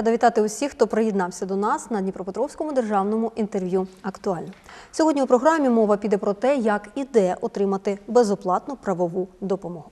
Рада вітати усіх, хто приєднався до нас на Дніпропетровському державному інтерв'ю. Актуально сьогодні у програмі мова піде про те, як і де отримати безоплатну правову допомогу.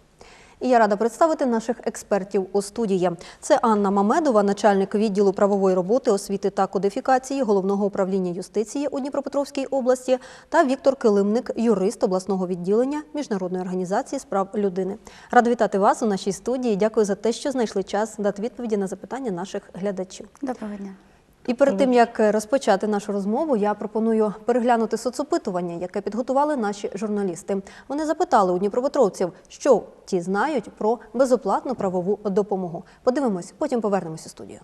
І я рада представити наших експертів у студії. Це Анна Мамедова, начальник відділу правової роботи, освіти та кодифікації головного управління юстиції у Дніпропетровській області, та Віктор Килимник, юрист обласного відділення міжнародної організації з прав людини. Рада вітати вас у нашій студії. Дякую за те, що знайшли час дати відповіді на запитання наших глядачів. Доброго дня. І перед тим як розпочати нашу розмову, я пропоную переглянути соцопитування, яке підготували наші журналісти. Вони запитали у дніпропетровців, що ті знають про безоплатну правову допомогу. Подивимось, потім повернемось у студію.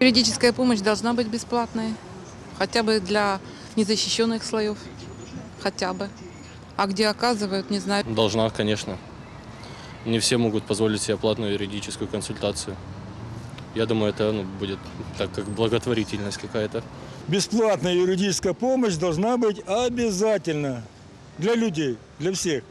Юридическая помощь должна быть бесплатной, хотя бы для незащищенных слоев, хотя бы. А где оказывают, не знаю. Должна, конечно. Не все могут позволить себе платную юридическую консультацию. Я думаю, это ну, будет так как благотворительность какая-то. Бесплатная юридическая помощь должна быть обязательно для людей, для всех.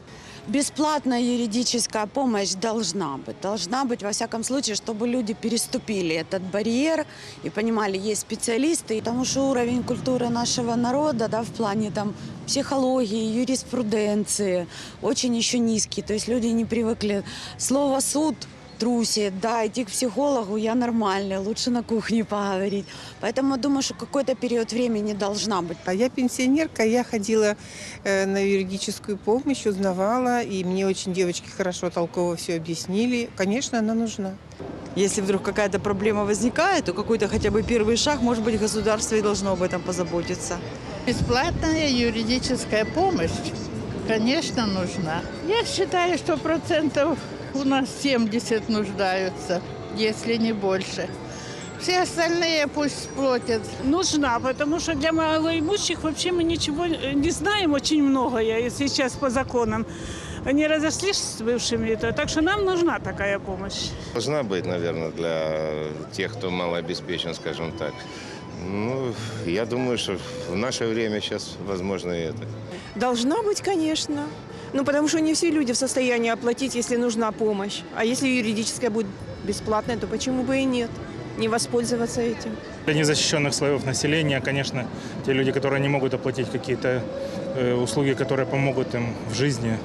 Бесплатная юридическая помощь должна быть. Должна быть, во всяком случае, чтобы люди переступили этот барьер и понимали, есть специалисты. Потому что уровень культуры нашего народа да, в плане там, психологии, юриспруденции очень еще низкий. То есть люди не привыкли. Слово «суд» трусит, да, идти к психологу я нормальная, лучше на кухне поговорить. Поэтому думаю, что какой-то период времени должна быть. А я пенсионерка, я ходила э, на юридическую помощь, узнавала, и мне очень девочки хорошо, толково все объяснили. Конечно, она нужна. Если вдруг какая-то проблема возникает, то какой-то хотя бы первый шаг, может быть, государство и должно об этом позаботиться. Бесплатная юридическая помощь, конечно, нужна. Я считаю, что процентов у нас 70 нуждаются, если не больше. Все остальные пусть платят. нужна, потому что для малоимущих вообще мы ничего не знаем очень многое сейчас по законам. Они разошлись с бывшими, это, так что нам нужна такая помощь. Должна быть, наверное, для тех, кто малообеспечен, скажем так. Ну, я думаю, что в наше время сейчас возможно и это. Должна быть, конечно. Ну, потому что не все люди в состоянии оплатить, если нужна помощь. А если юридическая будет бесплатная, то почему бы и нет? Не воспользоваться этим. Для незащищенных слоев населения, конечно, те люди, которые не могут оплатить какие-то э, услуги, которые помогут им в жизни,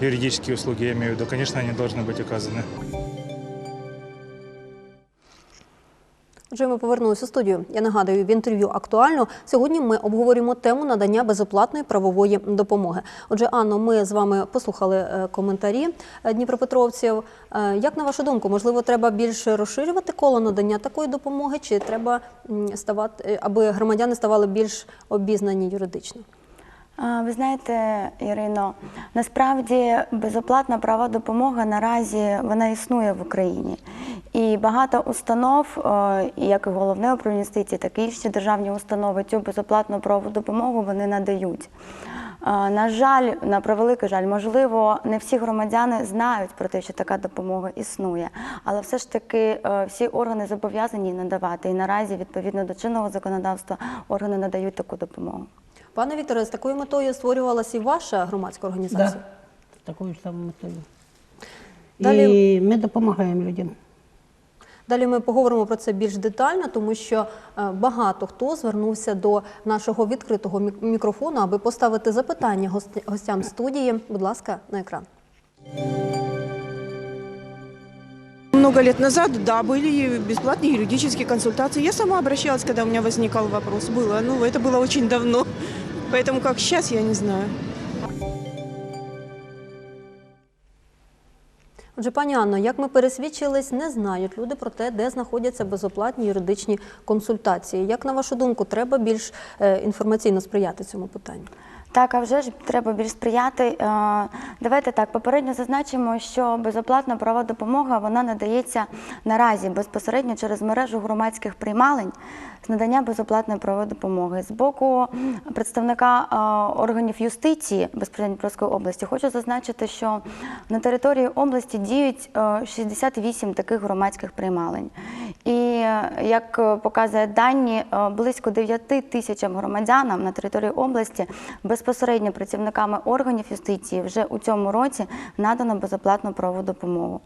юридические услуги, я имею в виду, конечно, они должны быть оказаны. Отже, ми повернулися у студію. Я нагадую, в інтерв'ю актуально сьогодні ми обговорюємо тему надання безоплатної правової допомоги. Отже, Анно, ми з вами послухали е, коментарі е, дніпропетровців. Е, Як на вашу думку, можливо, треба більше розширювати коло надання такої допомоги, чи треба ставати, аби громадяни ставали більш обізнані юридично? Ви знаєте, Ірино, насправді безоплатна права допомога наразі вона існує в Україні. І багато установ, е, як і головне управління юстиції, так і інші державні установи, цю безоплатну правову допомогу вони надають. Е, На жаль, на превеликий жаль, можливо, не всі громадяни знають про те, що така допомога існує, але все ж таки е, всі органи зобов'язані надавати. І наразі, відповідно до чинного законодавства, органи надають таку допомогу. Пане Вікторе, з такою метою створювалася і ваша громадська організація? Да, з такою ж самою метою. Далі- І ми допомагаємо людям. Далі ми поговоримо про це більш детально, тому що е, багато хто звернувся до нашого відкритого мік- мікрофону, аби поставити запитання гості- гостям студії. Будь ласка, на екран. Много лет назад, да, были бесплатные юридические консультации. Я сама обращалась, когда у меня возникал вопрос. Было, ну, это было очень давно. Поэтому как сейчас, я не знаю. Отже, пані Анно, як ми пересвідчились, не знають люди про те, де знаходяться безоплатні юридичні консультації. Як на вашу думку, треба більш е, інформаційно сприяти цьому питанню? Так, а вже ж треба більш сприяти. Е, Давайте так, попередньо зазначимо, що безоплатна правова допомога вона надається наразі безпосередньо через мережу громадських приймалень з надання безоплатної правової допомоги. З боку представника е, органів юстиції безпосередньо області хочу зазначити, що на території області діють е, 68 таких громадських приймалень. І як е, показує дані, е, близько 9 тисячам громадянам на території області безпосередньо працівниками органів юстиції вже у цьому році надано безоплатну правову допомогу.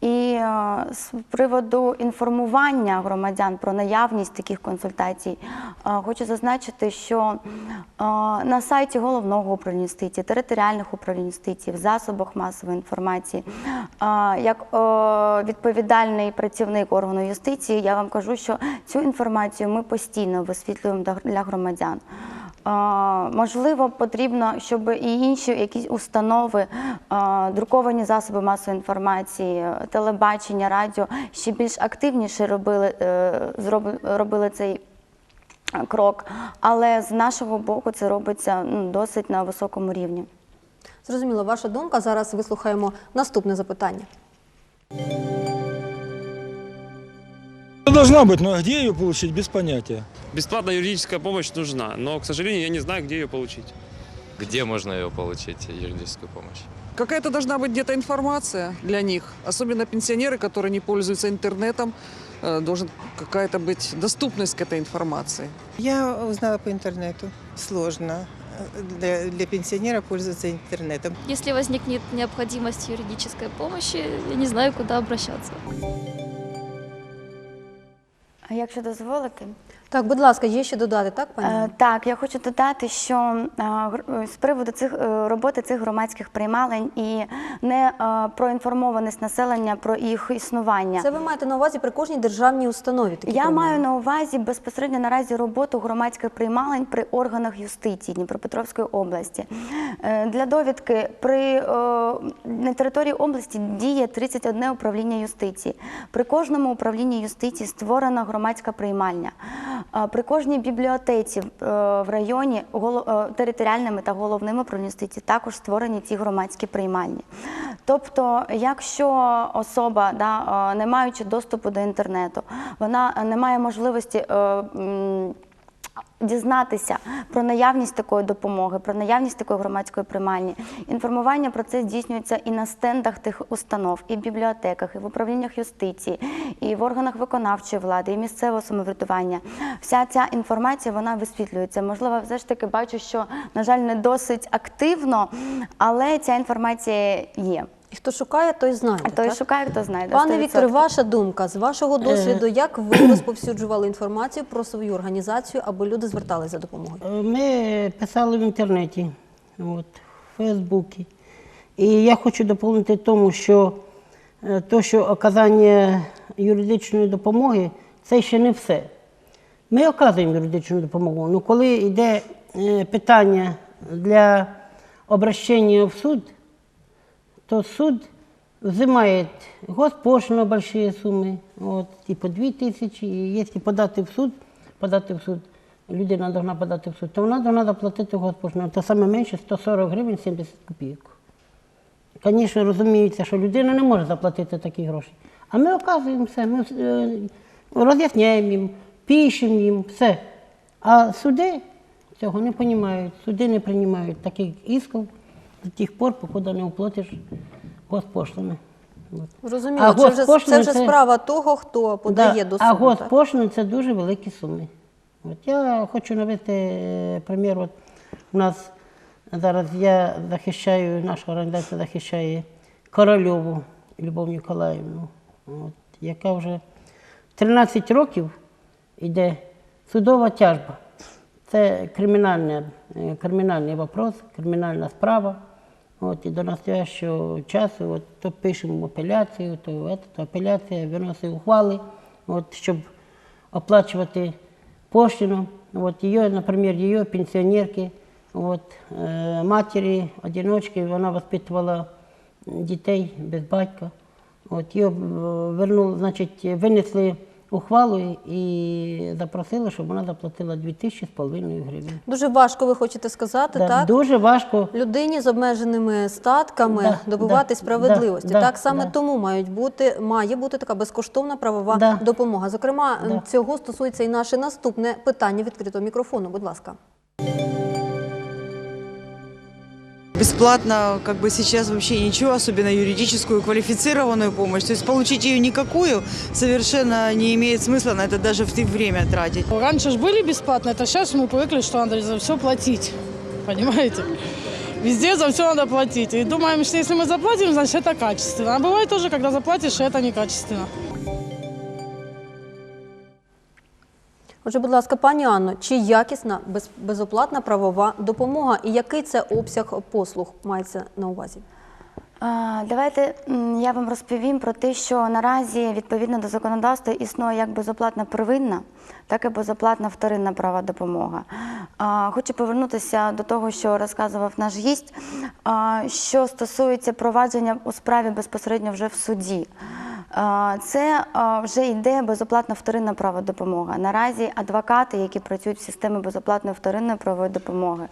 І е, з приводу інформування громадян про наявність таких консультацій, е, хочу зазначити, що е, на сайті головного управління юстиції, територіальних управлінь юстиції, в засобах масової інформації, як відповідальний працівник органу юстиції, я вам кажу, що цю інформацію ми постійно висвітлюємо для- громадян. Можливо, потрібно, щоб і інші якісь установи, друковані засоби масової інформації, телебачення, радіо ще більш активніше робили, е, зроб- робили цей крок. Але з нашого боку це робиться ну, досить на високому рівні. Зрозуміло, ваша думка. Зараз вислухаємо наступне запитання. Должна быть, но где ее получить, без понятия. Бесплатная юридическая помощь нужна, но, к сожалению, я не знаю, где ее получить. Где можно ее получить, юридическую помощь? Какая-то должна быть где-то информация для них, особенно пенсионеры, которые не пользуются интернетом, э, должен какая-то быть доступность к этой информации. Я узнала по интернету. Сложно для, для пенсионера пользоваться интернетом. Если возникнет необходимость юридической помощи, я не знаю, куда обращаться. А якщо дозволити, Так, будь ласка, є ще додати, так, пані? Е, Так, я хочу додати, що е, гр- з приводу цих е, роботи цих громадських приймалень і не е, проінформованість населення про їх існування. Це ви маєте на увазі при кожній державній установі? Такі Я приймальні? маю на увазі безпосередньо наразі роботу громадських приймалень при органах юстиції Дніпропетровської області. Е, Для довідки при е, на території області діє 31 управління юстиції. При кожному управлінні юстиції створена громадська приймальня. При кожній бібліотеці е, в районі е, територіальними та головними юстиції також створені ці громадські приймальні. Тобто, якщо особа, да, е, не маючи доступу до інтернету, вона не має можливості. Дізнатися про наявність такої допомоги, про наявність такої громадської приймальні. Інформування про це здійснюється і на стендах тих установ, і в бібліотеках, і в управліннях юстиції, і в органах виконавчої влади, і місцевого самоврядування. Вся ця інформація вона висвітлюється. Можливо, все ж таки бачу, що на жаль, не досить активно, але ця інформація є. І хто шукає, той знайде. Той так? шукає, хто знайде. Пане 100%. Вікторе, ваша думка з вашого досвіду, як ви розповсюджували інформацію про свою організацію, аби люди зверталися за допомогою? Е, Ми писали в інтернеті, от, в Фейсбуці. І я хочу доповнити тому, що е, то, що оказання юридичної допомоги, це ще не все. Ми оказуємо юридичну допомогу. але коли йде е, питання для обращення в суд, то суд взимает госпошлину большие суммы, вот, і по 2 тисячі, і якщо подати в суд, подати в суд, людина повинна подати в суд, то вона повинна заплатити госпошлину. Це саме менше 140 гривень 70 копійок. Звісно, розуміється, що людина не може заплатити такі гроші. А ми оказуємо все, ми е, роз'ясняємо їм, пишемо їм, все. А суди цього не розуміють. Суди не приймають таких ісків до тих пор, поки не оплатиш госпошлини. От. Зрозуміло, А це вже, це вже справа того, хто подає Да, до суду. так? госпошлини це дуже великі суми. От я хочу навести е, примір. От у нас зараз я захищаю, наша організація захищає Корольову Любов Ніколаївну, от, яка вже 13 років йде судова тяжба. Це кримінальне, е, кримінальний вопрос, кримінальна справа. От, і до настоящого часу от, то пишемо апеляцію, то, это, то апеляція виносить ухвали, от, щоб оплачувати пошлину. От, її, наприклад, її пенсіонерки, от, е, матері, одиночки, вона воспитувала дітей без батька. От, її е, вернули, значить, винесли ухвалу і запросили, щоб вона заплатила 2 тисячі з половиною гривень. Дуже важко, ви хочете сказати, Да, так? Дуже важко. Людині з обмеженими статками Да, добивати да, справедливості. да, так саме да. тому мають бути, має бути така безкоштовна правова Да. допомога. Зокрема, Да. цього стосується і наше наступне питання відкритого мікрофону. Будь ласка. бесплатно как бы сейчас вообще ничего, особенно юридическую квалифицированную помощь. То есть получить ее никакую совершенно не имеет смысла на это даже в время тратить. Раньше же были бесплатно, это сейчас мы привыкли, что надо за все платить. Понимаете? Везде за все надо платить. И думаем, что если мы заплатим, значит это качественно. А бывает тоже, когда заплатишь, и это некачественно. Отже, будь ласка, пані Анно, чи якісна без- безоплатна правова допомога і який це обсяг послуг мається на увазі? Давайте я вам розповім про те, що наразі відповідно до законодавства існує як безоплатна первинна, так і безоплатна вторинна права допомога. Хочу повернутися до того, що розказував наш гість, що стосується провадження у справі безпосередньо вже в суді. Це вже йде безоплатна вторинна права допомога. Наразі адвокати, які працюють в системі безоплатної вторинної правової допомоги,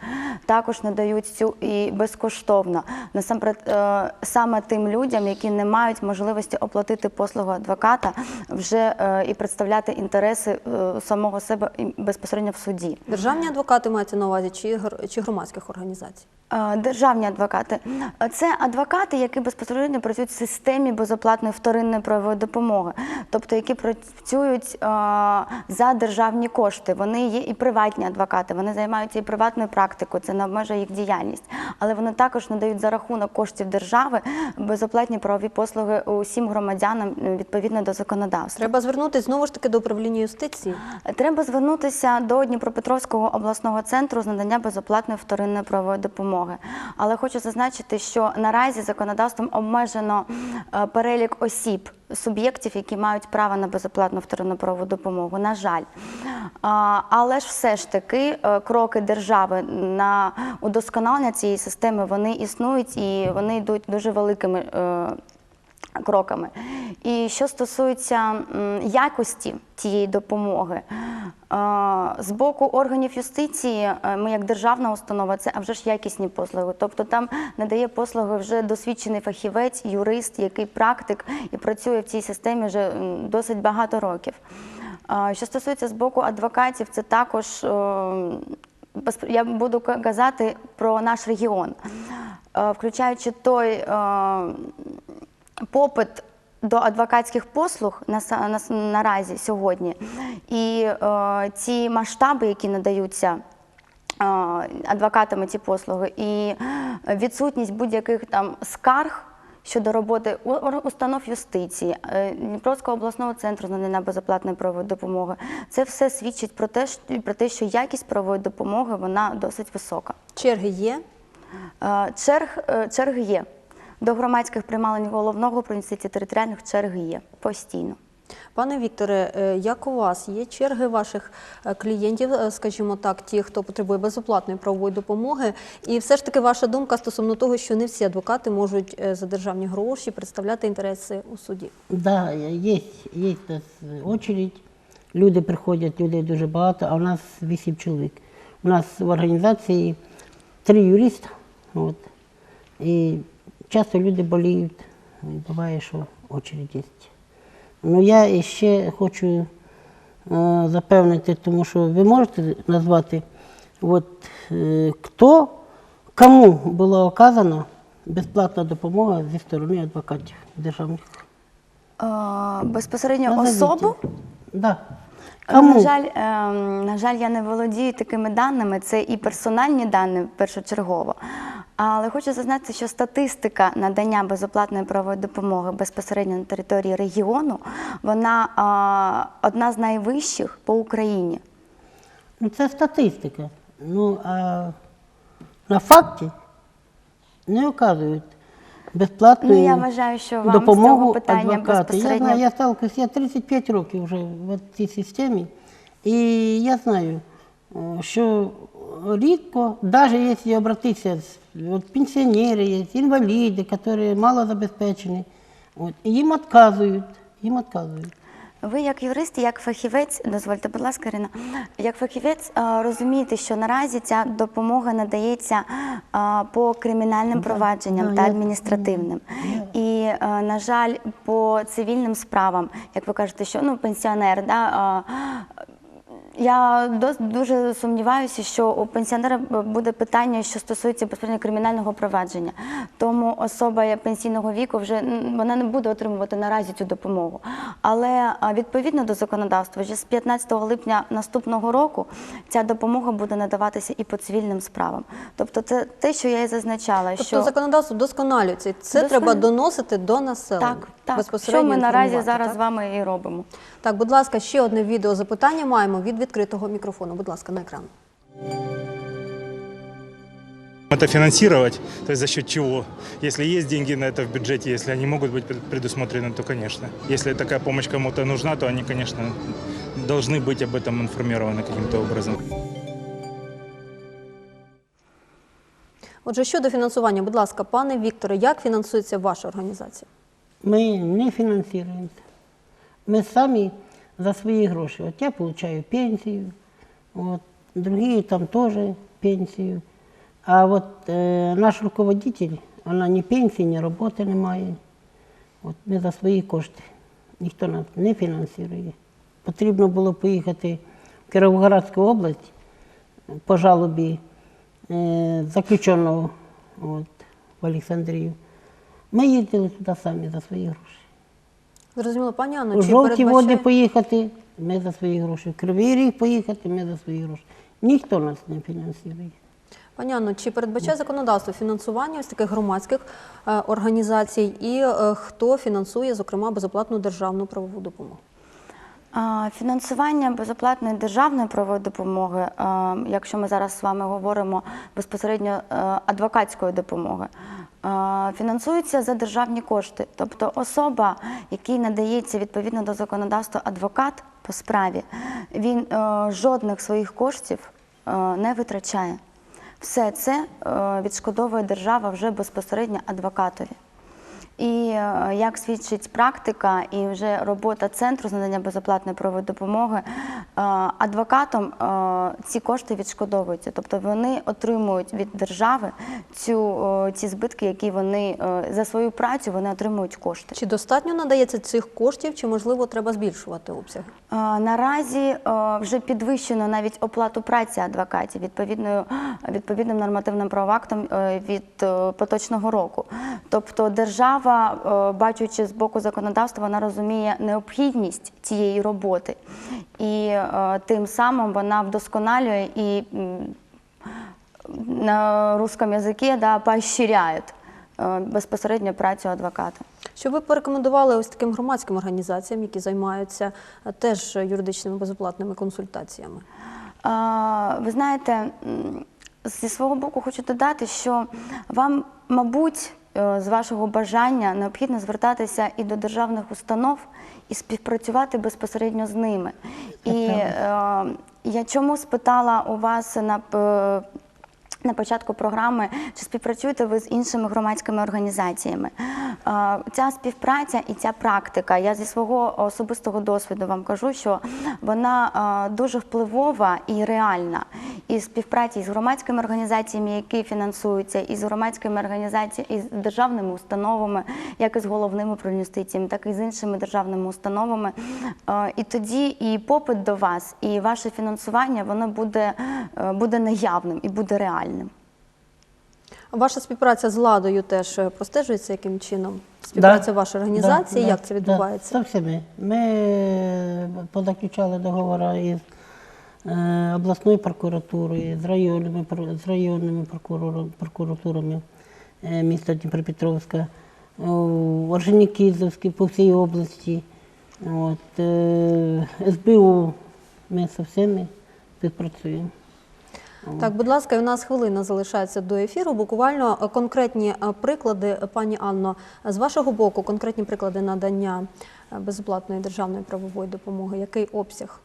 також надають цю і безкоштовно насамперед е, саме тим людям, які не мають можливості оплатити послугу адвоката, вже е, і представляти інтереси е, самого себе безпосередньо в суді. Державні адвокати мається на увазі чи, чи громадських організацій? Державні адвокати це адвокати, які безпосередньо працюють в системі безоплатної вторинної правової допомоги, тобто які працюють е, за державні кошти. Вони є і приватні адвокати, вони займаються і приватною практикою, це не обмежує їх діяльність, але вони також надають за рахунок коштів держави безоплатні правові послуги усім громадянам е, відповідно до законодавства. Треба звернутися знову ж таки до управління юстиції. Треба звернутися до Дніпропетровського обласного центру з надання безоплатної вторинної правової допомоги. Але хочу зазначити, що наразі законодавством обмежено е, перелік осіб, суб'єктів, які мають право на безоплатну вторинну допомогу. На жаль. Але ж все ж таки е, кроки держави на удосконалення цієї системи вони існують і вони йдуть дуже великими. Кроками. І що стосується якості цієї допомоги, е, з боку органів юстиції, е, ми як державна установа, це вже ж якісні послуги. Тобто там надає послуги вже досвідчений фахівець, юрист, який практик і працює в цій системі вже досить багато років. Е, Що стосується з боку адвокатів, це також я буду казати про наш регіон, включаючи той попит до адвокатських послуг на, на, наразі сьогодні, і е, ці масштаби, які надаються. е, Адвокатами ці послуги і відсутність будь-яких там скарг щодо роботи установ юстиції, е, Дніпровського обласного центру з надання безоплатної правової допомоги. Це все свідчить про те, що- про те, що якість правової допомоги вона досить висока. Черги є? Черг, черги є. До громадських приймалень головного про інституції територіальних черги є постійно. Пане Вікторе, е, як у вас є черги ваших е, клієнтів, е, скажімо так, ті, хто потребує безоплатної правової допомоги? І все ж таки ваша думка стосовно того, що не всі адвокати можуть за державні гроші представляти інтереси у суді? Да, є, є очередь. Люди приходять, людей дуже багато, а у нас вісім чоловік. У нас в організації три юриста. От. І часто люди боліють. Буває, що очередь є. Ну я ще хочу е, запевнити, тому що ви можете назвати, от, хто, кому була оказана безплатна допомога зі сторони адвокатів державних. Е, Безпосередньо Назовіть. особу. Да. На жаль, ем, на жаль, я не володію такими даними. Це і персональні дані першочергово. Але хочу зазначити, що статистика надання безоплатної правової допомоги безпосередньо на території регіону, вона а, одна з найвищих по Україні. Ну, це статистика. Ну, а на факті не оказують безплатної Ну, я вважаю, що вам з допомогу цього питання адвокати. Я знаю, я сталкиваюсь, я 35 років вже в цій системі, і я знаю, що рідко, навіть якщо обратитися, от пенсіонери є, інваліди, які мало забезпечені, от, їм відказують, їм відказують. Ви як юрист, як фахівець, дозвольте, будь ласка, Ірина, як фахівець розумієте, що наразі ця допомога надається по кримінальним провадженням та адміністративним. І, е, на жаль, по цивільним справам, як ви кажете, що ну, пенсіонер, да, Я дуже сумніваюся, що у пенсіонера буде питання, що стосується безпосередньо кримінального провадження. Тому особа пенсійного віку вже вона не буде отримувати наразі цю допомогу. Але відповідно до законодавства, вже з 15 липня наступного року ця допомога буде надаватися і по цивільним справам. Тобто, це те, що я і зазначала, Тобто що законодавство досконалюється. Це Досконал- треба доносити до населення. так, так, безпосередньо що ми наразі інформувати, зараз так? з вами і робимо. Так, будь ласка, ще одне відео запитання маємо від відкритого мікрофону. Будь ласка, на екран. Это финансировать, то есть за счет чего? Если есть деньги на это в бюджете, если они могут быть пред- предусмотрены, то, конечно. Если такая помощь кому-то нужна, то они, конечно, должны быть об этом информированы каким-то образом. Отже, щодо фінансування, будь ласка, пане Вікторе, як фінансується ваша організація? Мы не финансируемся. Мы сами за свои гроши. Вот я получаю пенсию, вот, другие там тоже пенсию. А вот э, наш руководитель, она ні пенсії, ні роботи не має. От ми за свої кошти. Ніхто нас не фінансує. Потрібно було поїхати в Кіровоградську область по жалобі е, заключеного от, в Олександрію. Ми їздили туди самі за свої гроші. Зрозуміло, пані Анно, У чи жовті води поїхати, ми за свої гроші. В Кривий Ріг поїхати, ми за свої гроші. Ніхто нас не фінансує. Пані Анно, чи передбачає законодавство фінансування ось таких громадських е, організацій і е, хто фінансує, зокрема, безоплатну державну правову допомогу? Фінансування безоплатної державної правової допомоги, якщо ми зараз з вами говоримо безпосередньо е, адвокатської допомоги, фінансується за державні кошти. Тобто особа, якій надається відповідно до законодавства адвокат по справі, він е, жодних своїх коштів е, не витрачає. Все це відшкодовує держава вже безпосередньо адвокатові. І е, як свідчить практика і вже робота центру з надання безоплатної правової допомоги, е, адвокатом е, ці кошти відшкодовуються, тобто вони отримують від держави цю, ці збитки, які вони за свою працю вони отримують кошти. Чи достатньо надається цих коштів, чи можливо треба збільшувати обсяги? Е, Наразі вже підвищено навіть оплату праці адвокатів відповідною відповідним нормативним правоактом від поточного року. Тобто держава, е, бачучи з боку законодавства, вона розуміє необхідність цієї роботи, і е, тим самим вона вдосконалює і на русском язикі да, поощряють е, безпосередньо працю адвоката. Що ви порекомендували ось таким громадським організаціям, які займаються теж юридичними безоплатними консультаціями? А, Ви знаєте, зі свого боку хочу додати, що вам, мабуть, з вашого бажання необхідно звертатися і до державних установ і співпрацювати безпосередньо з ними. І е, я чому спитала у вас на на початку програми, чи співпрацюєте ви з іншими громадськими організаціями? Е, Ця співпраця і ця практика, я зі свого особистого досвіду вам кажу, що вона е, дуже впливова і реальна. І співпраці з громадськими організаціями, які фінансуються, і з громадськими організаціями, і з державними установами, як і з головним управлінням юстиції, так і з іншими державними установами. Е, І тоді і попит до вас, і ваше фінансування воно буде, е, буде наявним і буде реальним. Ваша співпраця з владою теж е, простежується яким чином? Співпраця Да, вашої організації, да, як да, це відбувається? Да, со всіми. Ми е, позаключали договори із е, обласною прокуратурою, з районними, з районними прокуратурами е, міста Дніпропетровська, у по всій області. От, е, СБУ ми з всіми співпрацюємо. Так, будь ласка, у нас хвилина залишається до ефіру. Буквально конкретні приклади, пані Анно, з вашого боку, конкретні приклади надання безоплатної державної правової допомоги. Який обсяг?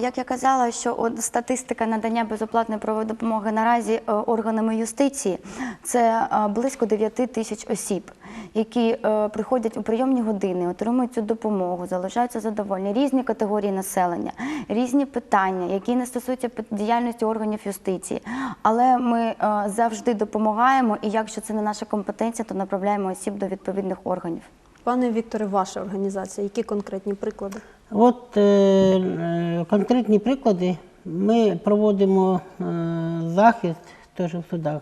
Як я казала, що статистика надання безоплатної правової допомоги наразі е, органами юстиції це е, близько 9 тисяч осіб, які е, приходять у прийомні години, отримують цю допомогу, залишаються задоволені. Різні категорії населення, різні питання, які не стосуються діяльності органів юстиції. Але ми завжди допомагаємо, і якщо це не наша компетенція, то направляємо осіб до відповідних органів. Пане Вікторе, ваша організація, які конкретні приклади? От е, е, конкретні приклади. Ми проводимо е, захист теж в судах.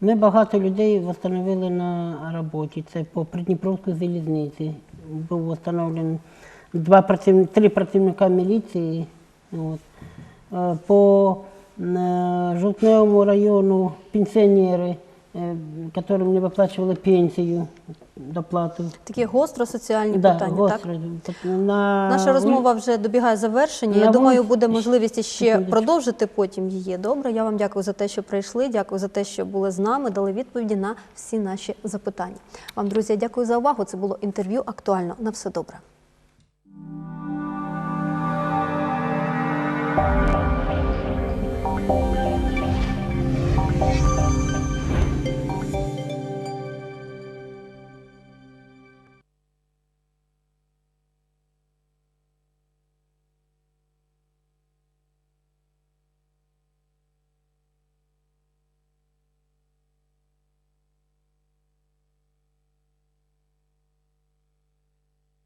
Ми багато людей встановили на роботі. Це по Придніпровській залізниці. Був встановлений два працівни- три працівника міліції. От. По е, Жовтневому району пенсіонери, е, яким не виплачували пенсію, доплату. Такі гостро соціальні Да, питання, гостро. так? На Наша розмова вже добігає завершення. Я думаю, буде можливість ще продовжити потім її. Добре, я вам дякую за те, що прийшли. Дякую за те, що були з нами, дали відповіді на всі наші запитання. Вам, друзі, дякую за увагу. Це було інтерв'ю актуально. На все добре.